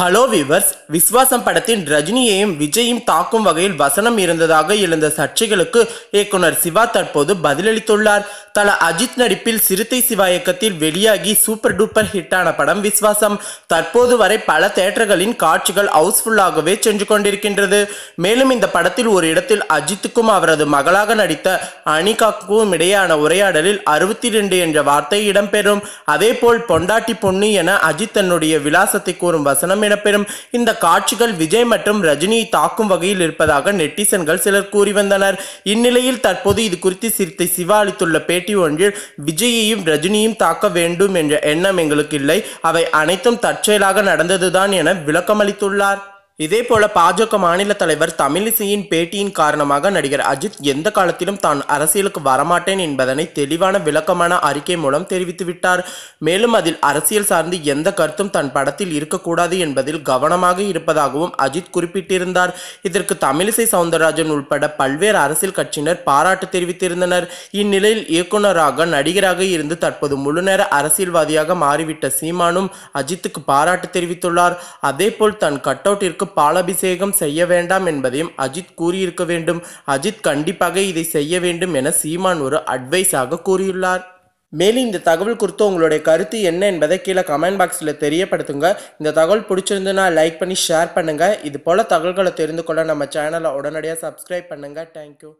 Hello viewers விஸ்வாசம் படத்தின் ரஜினியையும் விஜயும் தாக்கும் வகையில் வசனம் இருந்ததாக எழுந்த சர்ச்சைகளுக்கு இயக்குனர் சிவா தற்போது பதிலளித்துள்ளார் தல அஜித் நடிப்பில் சிறுத்தை சிவா இயக்கத்தில் வெளியாகி சூப்பர் டூப்பர் ஹிட்டான படம் விஸ்வாசம். தற்போது வரை பல தேட்டர்களின் காட்சிகள் ஹவுஸ்ஃபுல்லாகவே சென்று கொண்டிருக்கின்றது. மேலும் இந்த படத்தில் ஒரு இடத்தில் அஜித்துக்கும் அவரது மகளாக நடித்த அனிகாக்கும் இடையேயான உரையாடலில் அறுபத்தி ரெண்டு என்ற வார்த்தை இடம்பெறும். அதேபோல் பொண்டாட்டி பொண்ணு என அஜித் தன்னுடைய விலாசத்தை கூறும் வசனம் இடம்பெறும். இந்த காட்சிகள் விஜய் மற்றும் ரஜினியை தாக்கும் வகையில் இருப்பதாக நெட்டிசன்கள் சிலர் கூறி வந்தனர். இந்நிலையில் தற்போது இது குறித்து சிறுத்தை சிவா அளித்துள்ள பேட்டி ஒன்றில் விஜயையும் ரஜினியும் தாக்க வேண்டும் என்ற எண்ணம் எங்களுக்கு இல்லை அவை அனைத்தும் தற்செயலாக நடந்ததுதான் என விளக்கமளித்துள்ளார். இதேபோல பாஜக மாநில தலைவர் தமிழிசையின் பேட்டியின் காரணமாக நடிகர் அஜித் எந்த காலத்திலும் தான் அரசியலுக்கு வரமாட்டேன் என்பதனை தெளிவான விளக்கமான அறிக்கை மூலம் தெரிவித்துவிட்டார் மேலும் அதில் அரசியல் சார்ந்து எந்த கருத்தும் தன் படத்தில் இருக்கக்கூடாது என்பதில் கவனமாக இருப்பதாகவும் அஜித் குறிப்பிட்டிருந்தார். இதற்கு தமிழிசை சவுந்தரராஜன் உள்பட பல்வேறு அரசியல் கட்சியினர் பாராட்டு தெரிவித்திருந்தனர். இந்நிலையில் இயக்குனராக நடிகராக இருந்து தற்போது முழுநேர அரசியல்வாதியாக மாறிவிட்ட சீமானும் அஜித்துக்கு பாராட்டு தெரிவித்துள்ளார். அதேபோல் தன் கட் அவுட்டிற்கு பாலாபிஷேகம் செய்ய வேண்டாம் என்பதையும் அஜித் கூறியிருக்க வேண்டும். அஜித் கண்டிப்பாக இதை செய்ய வேண்டும் என சீமான் ஒரு அட்வைஸாக கூறியுள்ளார். மேலும் இந்த தகவல் குறித்து உங்களுடைய கருத்து என்ன என்பதை கீழே கமெண்ட் பாக்ஸில் தெரியப்படுத்துங்க. இந்த தகவல் பிடிச்சிருந்துன்னா லைக் பண்ணி ஷேர் பண்ணுங்கள் இது போல் தகவல்களை தெரிந்து கொள்ள நம்ம சேனலை உடனடியாக சப்ஸ்கிரைப் பண்ணுங்கள் தேங்க்யூ